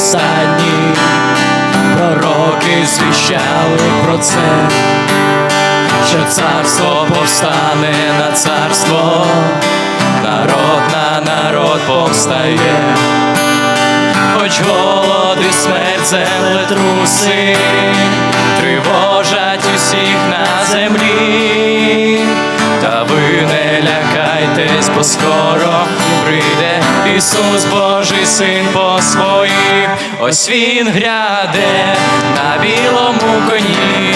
Писанні пророки звіщали про це, що царство повстане на царство, народ на народ повстає, хоч голод і смерть землетрусить, тривога. Ісус Божий син по своїм, ось він гряде на білому коні,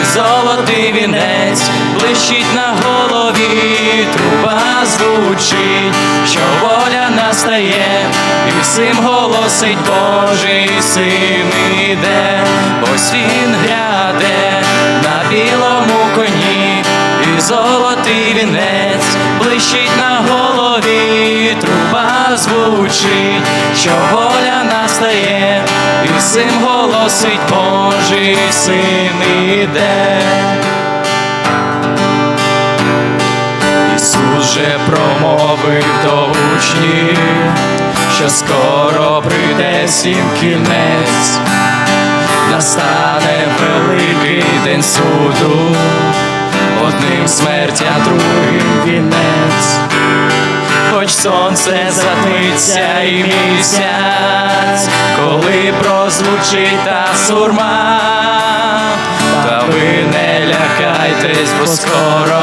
і золотий вінець блищить на голові, труба звучить, що воля настає, і всім голосить Божий син іде, ось він гряде звучить, що воля настає, і всім голосить Божий син іде. Ісус же промовив до учнів, що скоро прийде всім кінець, настане великий день суду, одним смерть, а другим сонце затмиться і місяць, коли прозвучить та сурма, та ви не лякайтесь, бо скоро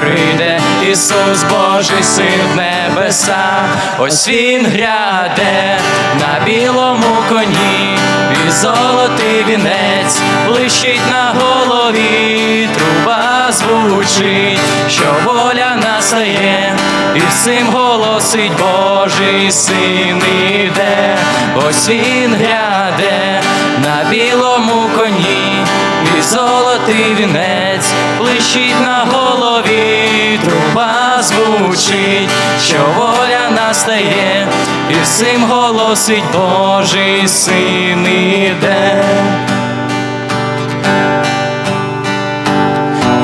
прийде Ісус Божий син в небеса, ось він гряде на білому коні, і золотий вінець блищить на голові, труба звучить, що воля настає, і всім голосить Божий син іде, ось він гряде на білому коні, і золотий вінець блищить на голові, труба звучить, що воля настає, і всім голосить Божий син іде.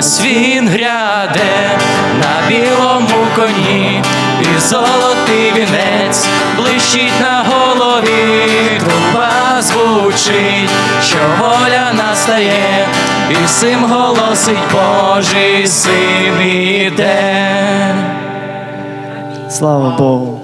Ось він гряде на білому коні, і золотий вінець блищить на голові, труба звучить, що воля настає, і всім голосить Божий син іде. Слава Богу.